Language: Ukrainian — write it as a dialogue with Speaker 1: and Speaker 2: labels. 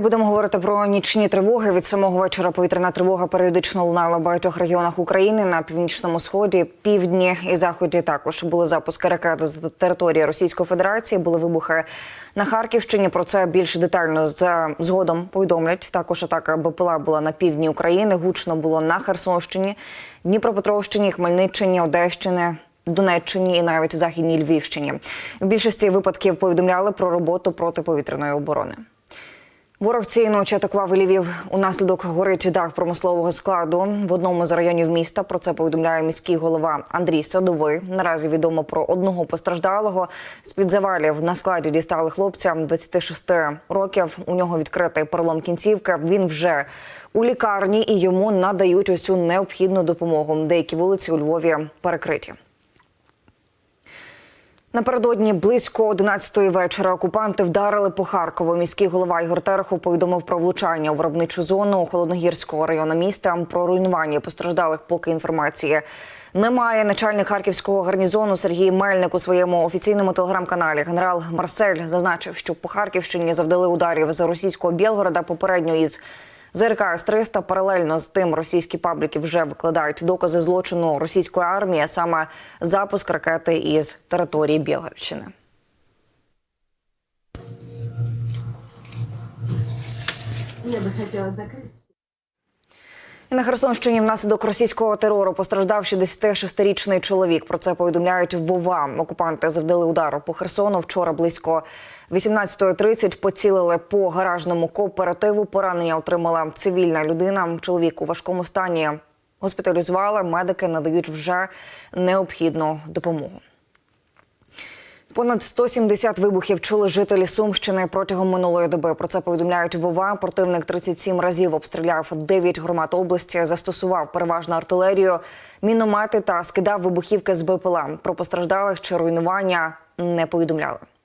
Speaker 1: Будемо говорити про нічні тривоги. Від самого вечора повітряна тривога періодично лунала в багатьох регіонах України на північному сході, півдні і заході. Також були запуски ракет з території Російської Федерації. Були вибухи на Харківщині. Про це більш детально згодом повідомлять. Також атака БПЛА була на півдні України. Гучно було на Херсонщині, Дніпропетровщині, Хмельниччині, Одещині. Донеччині і навіть західній Львівщині в більшості випадків повідомляли про роботу протиповітряної оборони. Ворог цієї ночі атакував Львів. Унаслідок горить дах промислового складу в одному з районів міста. Про це повідомляє міський голова Андрій Садовий. Наразі відомо про одного постраждалого. З під завалів на складі дістали хлопця 26 років. У нього відкритий перелом кінцівки. Він вже у лікарні і йому надають усю необхідну допомогу. Деякі вулиці у Львові перекриті. Напередодні близько 11-ї вечора окупанти вдарили по Харкову. Міський голова Ігор Терехов повідомив про влучання у виробничу зону холодногірського району міста. Про руйнування постраждалих поки інформації немає. Начальник харківського гарнізону Сергій Мельник у своєму офіційному телеграм-каналі генерал Марсель зазначив, що по Харківщині завдали ударів з російського Білгорода попередньо із ЗРК С-300 паралельно з тим російські пабліки вже викладають докази злочину російської армії, а саме запуск ракети із території Білгородщини.
Speaker 2: Я би хотіла закрыть.
Speaker 1: І на Херсонщині внаслідок російського терору постраждав 66-річний чоловік. Про це повідомляють Вова. Окупанти завдали удару по Херсону. Вчора близько 18.30 поцілили по гаражному кооперативу. Поранення отримала цивільна людина. Чоловік у важкому стані госпіталізували. Медики надають вже необхідну допомогу. Понад 170 вибухів чули жителі Сумщини протягом минулої доби. Про це повідомляють Вова. Противник 37 разів обстріляв 9 громад області, застосував переважно артилерію, міномети та скидав вибухівки з БПЛА. Про постраждалих чи руйнування не повідомляли.